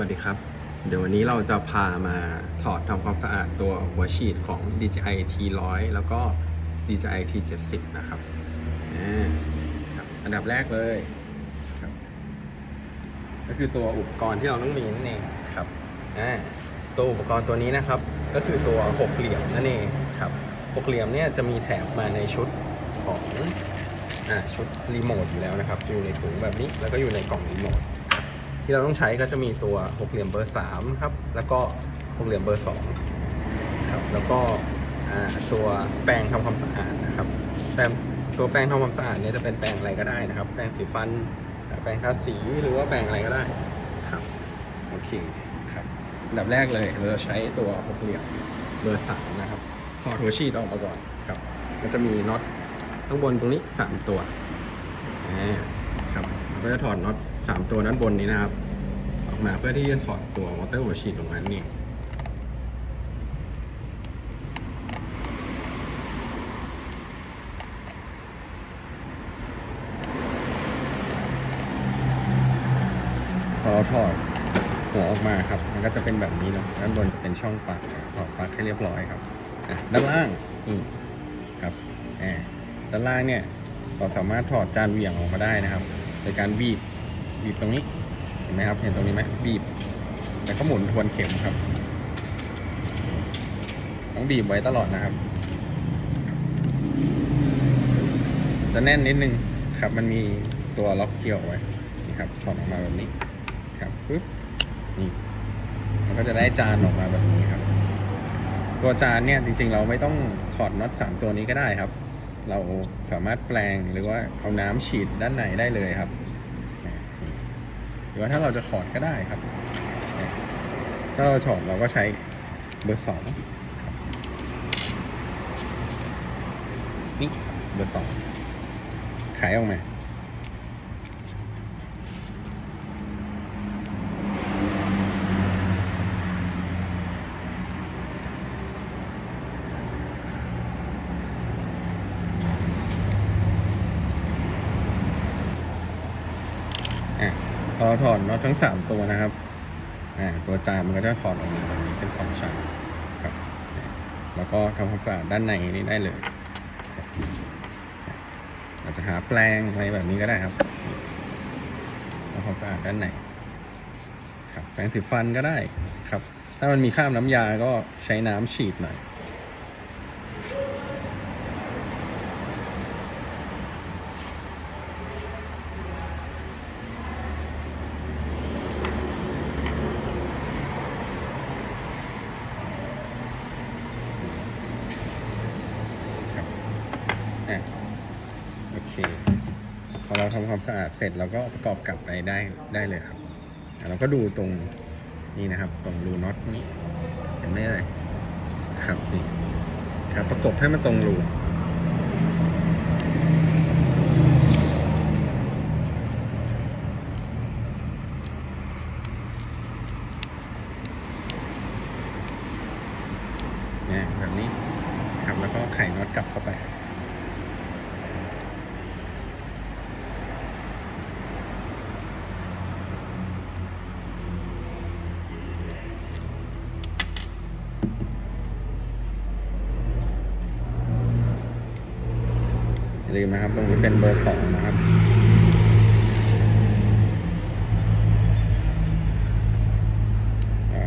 วัสดีครับ เดี๋ยววันนี้เราจะพามาถอดทำความสะอาดตัวหัวฉีดของ DJI T100 แล้วก็ DJI T70 นะครับอันดับแรกเลยก็คือตัวอุปกรณ์ที่เราต้องมีนั่นเองครับตัวอุปกรณ์ตัวนี้นะครับ ก็คือตัวหกเหลี่ยมนั่นเองครับหกเหลี่ยมเนี่ยจะมีแถมมาในชุดของอชุดรีโมทอยู่แล้วนะครับจะอยู่ในถุงแบบนี้แล้วก็อยู่ในกล่องรีโมท ที่เราต้องใช้ก็จะมีตัวหกเหลี่ยมเบอร์3ครับ แล้วก็หกเหลี่ยมเบอร์2ครับ แล้วก็อ่าตัวแปรงทำความสะอาดนะครับ แต่ตัวแปรงทำความสะอาดเนี่ยจะเป็นแปรงอะไรก็ได้นะครับ แปรงสีฟัน แปรงทาสี หรือว่าแปรงอะไรก็ได้ครับ โอเคครับอันดับแรกเลยเราจะใช้ตัวหกเหลี่ยมเบอร์3นะครับ ถอดหัวฉีดออกมาก่อนครับก็จะมีน็อตข้างบนตรงนี้3ตัวอ่าครับเราก็จะถอดน็อต3ตัวด้านบนนี้นะครับ ออกมาเพื่อที่จะถอดตัวมอเตอร์หัวฉีดลงมานี่พอเราถอดหัวออกมาครับ มันก็จะเป็นแบบนี้เนาะด้านบนจะเป็นช่องปลั๊กถอดปลั๊กให้เรียบร้อยครับด้านล่างนี่ครับอ่าด้านล่างเนี่ยเราสามารถถอดจานเหวี่ยงออกมาได้นะครับโดยการบีบบีบตรงนี้ เห็นไหมครับเห็นตรงนี้ไหมบีบแล้วก็หมุนทวนเข็มครับ ต้องบีบไว้ตลอดนะครับ จะแน่นนิดนึงครับ มันมีตัวล็อกเกี่ยวไว้นี่ครับถอดออกมาแบบนี้ครับปึ๊บนี่มันก็จะได้จานออกมาแบบนี้ครับ ตัวจานเนี่ยจริงๆ เราไม่ต้องถอดน็อตสามตัวนี้ก็ได้ครับ เราสามารถแปลงหรือว่าเอาน้ำฉีดด้านในได้เลยครับ รือว่าถ้าเราจะถอดก็ได้ครับถ้าเราถอดเราก็ใช้เบอร์สองนี่เบอร์สองขายออกมา อะพ อเราถอดน็อตทั้งสามตัวนะครับตัวจานมันก็จะถอดออกมาแบบนี้เป็นสองชั้นครับแล้วก็ทำความสะอาดด้านในนี้ได้เลยครับเราจจะหาแปรงอะไรแบบนี้ก็ได้ครับทำความสะอาดด้านในครับแปรงสีฟันก็ได้ครับ ถ้ามันมีคราบน้ำยาก็ใช้น้ำฉีดหน่อย อะโอเค พอเราทำความสะอาดเสร็จเราก็ประกอบกลับไปได้ได้เลยครับเราก็ดูตรงนี่นะครับ ตรงรูน็อตนี่เห็นไหมเลยครับนี่ครับประกบให้มันตรงรูเนี่ยแบบนี้ครับแล้วก็ไขน็อตกลับเข้าไป อย่า ลืมนะครับ ตรงนี้เป็นเบอร์สองนะครับ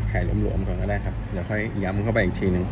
ไข่หลวมๆก่อนก็ได้ครับ เดี๋ยวค่อยย้ำเข้าไปอีกทีหนึ่ง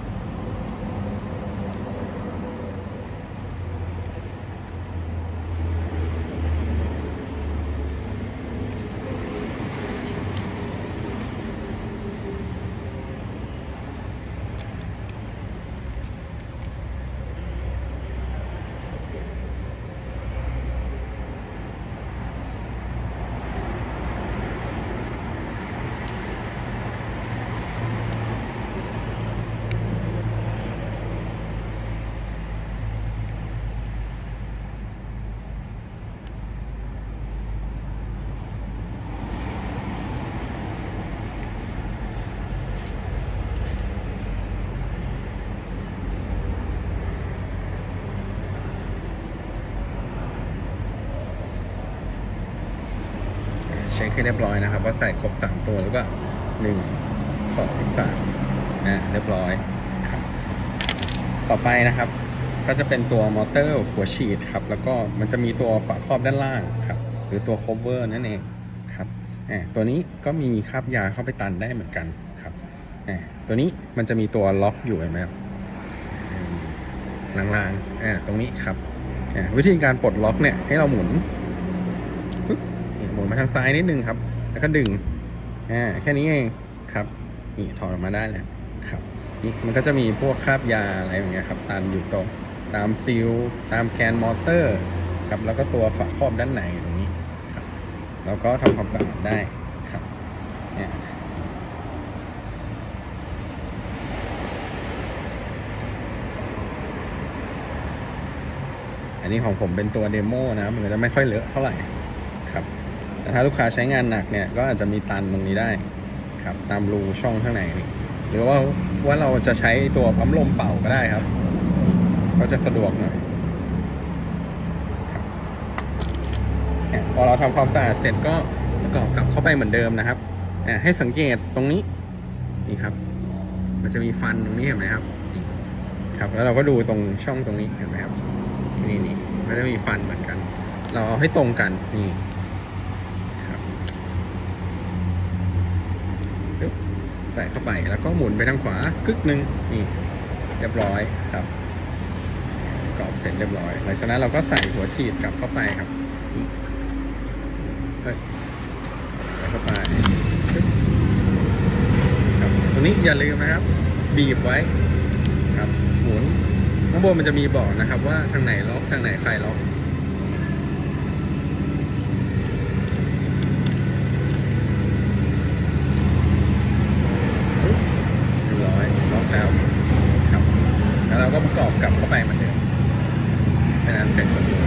เช็คให้เรียบร้อยนะครับ ว่าใส่ครบ 3 ตัวแล้วก็1 2 3อ่าเรียบร้อยครับ ต่อไปนะครับ ก็จะเป็นตัวมอเตอร์หัวฉีดครับ แล้วก็มันจะมีตัวฝาครอบด้านล่างครับ หรือตัว cover นั่นเองครับอ่าตัวนี้ก็มีคราบยาเข้าไปตันได้เหมือนกันครับอ่าตัวนี้มันจะมีตัวล็อกอยู่เห็นไหมครับลางๆอ่าตรงนี้ครับอ่าวิธีการปลดล็อกเนี่ยให้เราหมุน หมุนมาทางซ้ายนิดนึงครับ แล้วก็ดึงอ่าแค่นี้เองครับนี่ถอดออกมาได้แล้วครับนี่มันก็จะมีพวกคราบยาอะไรอย่างเงี้ยครับตันอยู่ตรงตามซีลตามแกนมอเตอร์ครับแล้วก็ตัวฝาครอบด้านในตรงนี้ครับแล้วก็ทำความสะอาดได้ครับเนี่ยอันนี้ของผมเป็นตัวเดโมนะมันก็จะไม่ค่อยเลอะเท่าไหร่ครับ แต่ถ้าลูกค้าใช้งานหนักเนี่ยก็อาจจะมีตันตรงนี้ได้ครับตามรูช่องข้างในนี่หรือว่าว่าเราจะใช้ตัวปั๊มลมเป่าก็ได้ครับ ก็จะสะดวกหน่อยพอเราทำความสะอาดเสร็จก็ประกอบกลับเข้าไปเหมือนเดิมนะครับให้สังเกตตรงนี้นี่ครับ มันจะมีฟันตรงนี้เห็นไหมครับ ครับแล้วเราก็ดูตรงช่องตรงนี้เห็นไหมครับนี่นี่มันจะมีฟันเหมือนกัน เราเอาให้ตรงกันนี่ครับปึ๊บ ใส่เข้าไป แล้วก็หมุนไปทางขวากึกหนึ่งนี่เรียบร้อยครับกรอบเสร็จเรียบร้อยหลังจากนั้นเราก็ใส่หัวฉีดกลับเข้าไปครับเฮ้ยใส่เข้าไปครับตรงนี้อย่าลืมนะครับ บีบไว้ครับหมุนข้างบนมันจะมีบอกนะครับ ว่าทางไหนล็อกทางไหนใครล็อก เรียบร้อยล็อกแล้วครับ แล้วเรา ก็ประกอบกลับเข้าไปเหมือนเดิมเป็นอันเสร็จสมบูรณ์